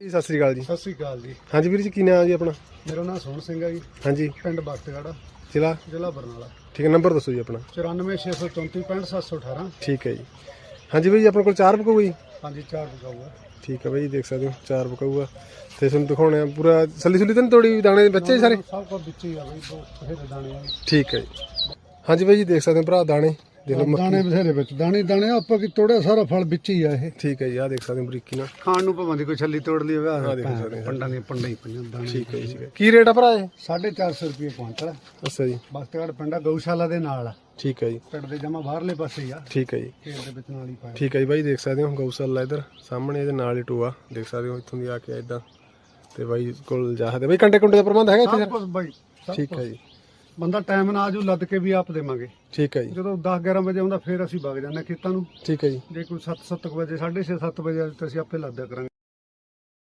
ਜੀ ਸਤਿ ਸ੍ਰੀ ਅਕਾਲ ਜੀ। ਸਤਿ ਸ੍ਰੀ ਅਕਾਲ ਜੀ। ਹਾਂਜੀ ਵੀਰ ਜੀ ਕੀ ਨਾਮ ਜੀ ਆਪਣਾ? ਮੇਰਾ ਨਾਮ ਸੋਹਣ ਸਿੰਘ ਹੈ ਜੀ। ਹਾਂਜੀ। ਪਿੰਡ ਬਖਤਗੜਾ ਜ਼ਿਲ੍ਹਾ? ਜ਼ਿਲ੍ਹਾ ਬਰਨਾਲਾ। ਠੀਕ ਹੈ ਨੰਬਰ ਦੱਸੋ ਜੀ ਆਪਣਾ। 9464365718 ਠੀਕ ਹੈ ਜੀ। ਹਾਂਜੀ ਬਾਈ ਜੀ ਆਪਣੇ ਕੋਲ ਚਾਰ ਬਕਾਊ ਜੀ? ਹਾਂਜੀ ਚਾਰ ਬਗਾਊਗਾ ਠੀਕ ਹੈ ਬਾਈ ਜੀ ਦੇਖ ਸਕਦੇ ਹੋ ਚਾਰ ਬਕਾਊ ਆ। ਤੇ ਤੁਹਾਨੂੰ ਦਿਖਾਉਣੇ ਆ ਪੂਰਾ ਸੱਲੀ ਸੁਲੀ ਤਾਂ ਨੀ ਤੋੜੀ ਦਾਣੇ ਦੇ ਬੱਚੇ ਸਾਰੇ? ਸਭ ਕੁਝ ਵਿੱਚ ਹੀ ਆ ਬਈ ਦੋ ਦਾਣੇ ਠੀਕ ਹੈ ਜੀ। ਹਾਂਜੀ ਬਾਈ ਜੀ ਦੇਖ ਸਕਦੇ ਹੋ ਭਰਾ ਦਾਣੇ। ਦੇਖ ਲਓ ਮੱਕੀ। ਦਾਣੇ ਬਥੇਰੇ ਵਿੱਚ ਦਾਣੇ ਦਾਣੇ ਆਪਾਂ ਕੀ ਤੋੜਿਆ ਸਾਰਾ ਫਲ ਵਿੱਚ ਹੀ ਆ ਇਹ। ਠੀਕ ਹੈ ਜੀ ਆਹ ਦੇਖ ਸਕਦੇ ਹੋ ਬਰੀਕੀ ਨਾਲ। ਖਾਣ ਨੂੰ ਭਾਵੇਂ ਦੀ ਕੋਈ ਛੱਲੀ ਤੋੜ ਲਈ ਹੋਵੇ ਆਹ ਦੇਖੋ ਸਕਦੇ ਪੰਡਾਂ ਦੀਆਂ ਪੰਡਾਂ ਹੀ ਪਈਆਂ ਦਾਣੇ ਠੀਕ ਹੈ ਜੀ ਠੀਕ ਹੈ। ਕੀ ਰੇਟ ਆ ਭਰਾ ਇਹ? 450 ਰੁਪਏ ਕੁਇੰਟਲ ਅੱਛਾ ਜੀ। ਬਖਤਗੜ ਪਿੰਡਾ ਗਊਸ਼ਾਲਾ ਦੇ ਨਾਲ ਆ। ਠੀਕ ਹੈ ਜੀ। ਪਿੰਡ ਦੇ ਜਮਾ ਬਾਹਰਲੇ ਪਾਸੇ ਹੀ ਆ। ਠੀਕ ਹੈ ਜੀ। ਖੇਤ ਦੇ ਵਿੱਚ ਨਾਲ ਹੀ ਪਾਇਆ। ਠੀਕ ਹੈ ਜੀ ਬਾਈ ਦੇਖ ਸਕਦੇ ਹੋ ਗਊਸ਼ਾਲਾ ਇਧਰ ਸਾਹਮਣੇ ਇਹਦੇ ਨਾਲ ਹੀ ਟੋਆ ਦੇਖ ਸਕਦੇ ਹੋ ਇੱਥੋਂ ਦੀ ਆ ਕੇ ਇਦਾਂ। ਤੇ ਬਾਈ ਕੋਲ ਜਾ ਸਕਦੇ ਬਾਈ ਕੰਟੇ ਕੁੰਟੇ ਦਾ ਪ੍ਰਬੰਧ ਹੈਗਾ ਇੱਥੇ ਸਭ ਕੁਝ ਬਾਈ ਠੀਕ। ਹੈ ਜੀ। ਬੰਦਾ ਟਾਈਮ ਨਾਲ ਆਜੂ ਲੱਦ ਕੇ ਵੀ ਆਪ ਦੇਵਾਂਗੇ। ਠੀਕ ਹੈ ਜੀ। ਜਦੋਂ 10 11 ਵਜੇ ਆਉਂਦਾ ਫਿਰ ਅਸੀਂ ਵਗ ਜਾਂਦੇ ਹਾਂ ਖੇਤਾਂ ਨੂੰ। ਠੀਕ ਹੈ ਜੀ। ਜੇ ਕੋਈ 7 7 ਵਜੇ 6:30 7 ਵਜੇ ਅਸੀਂ ਆਪੇ ਲੱਦਿਆ ਕਰਾਂਗੇ।